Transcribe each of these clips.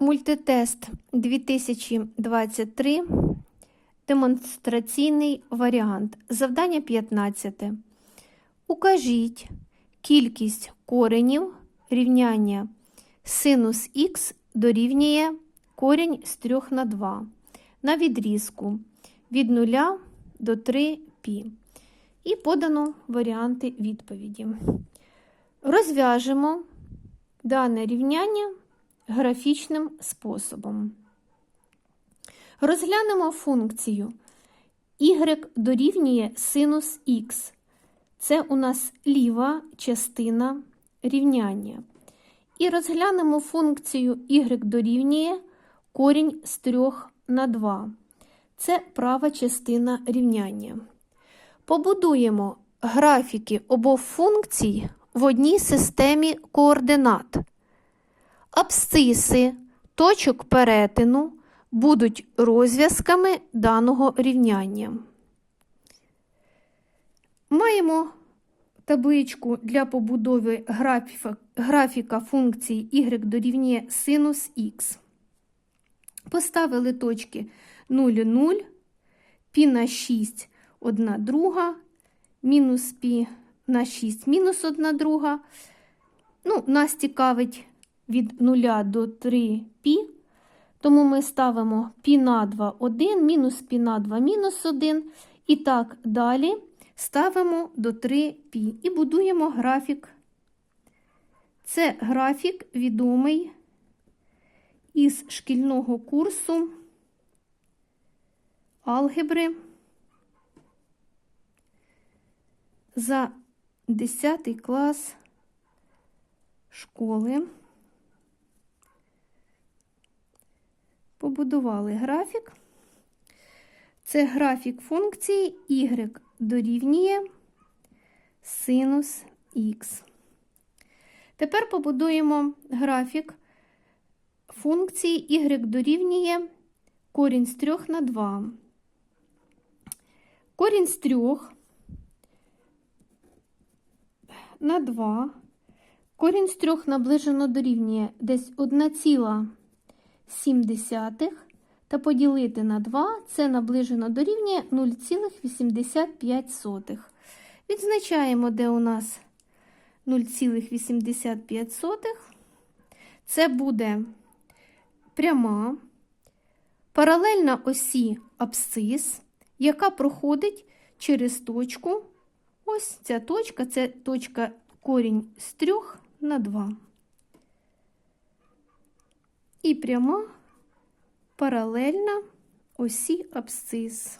Мультитест 2023. Демонстраційний варіант. Завдання 15. Укажіть кількість коренів рівняння синус х дорівнює корінь з 3 на 2 на відрізку від 0 до 3 π. І подано варіанти відповіді. Розв'яжемо дане рівняння графічним способом. Розглянемо функцію y дорівнює синус х. Це у нас ліва частина рівняння. І розглянемо функцію y дорівнює корінь з 3 на 2. Це права частина рівняння. Побудуємо графіки обох функцій в одній системі координат. Абсциси точок перетину будуть розв'язками даного рівняння. Маємо табличку для побудови графіка, графіка функції y дорівнює синус х. Поставили точки 0, 0, π на 6, 1 друга, мінус π на 6, мінус 1 друга. Ну, нас цікавить від 0 до 3 π, тому ми ставимо π на 2 1, мінус π на 2 мінус 1. І так далі ставимо до 3 π і будуємо графік. Це графік відомий із шкільного курсу алгебри за 10 клас школи. Побудували графік. Це графік функції y дорівнює синус х. Тепер побудуємо графік функції y дорівнює корінь з 3 на 2. Корінь з 3 на 2. Корінь з 3 наближено дорівнює десь 1,7 та поділити на 2 це наближено дорівнює 0,85. Відзначаємо, де у нас 0,85. Це буде пряма, паралельна осі абсцис, яка проходить через точку. Ось ця точка це точка корінь з 3 на 2. І пряма паралельна осі абсцис.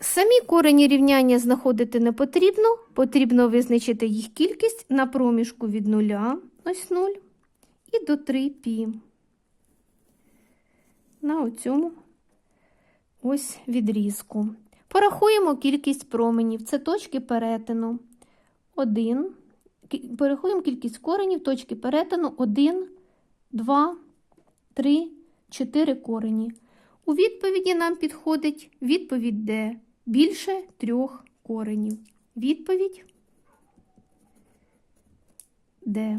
Самі корені рівняння знаходити не потрібно, потрібно визначити їх кількість на проміжку від 0, ось 0, і до 3 π. На оцьому ось відрізку. Порахуємо кількість променів. Це точки перетину. 1. Порахуємо кількість коренів, точки перетину 1, 2, 3, 4 корені. У відповіді нам підходить відповідь Д. Більше трьох коренів. Відповідь Д.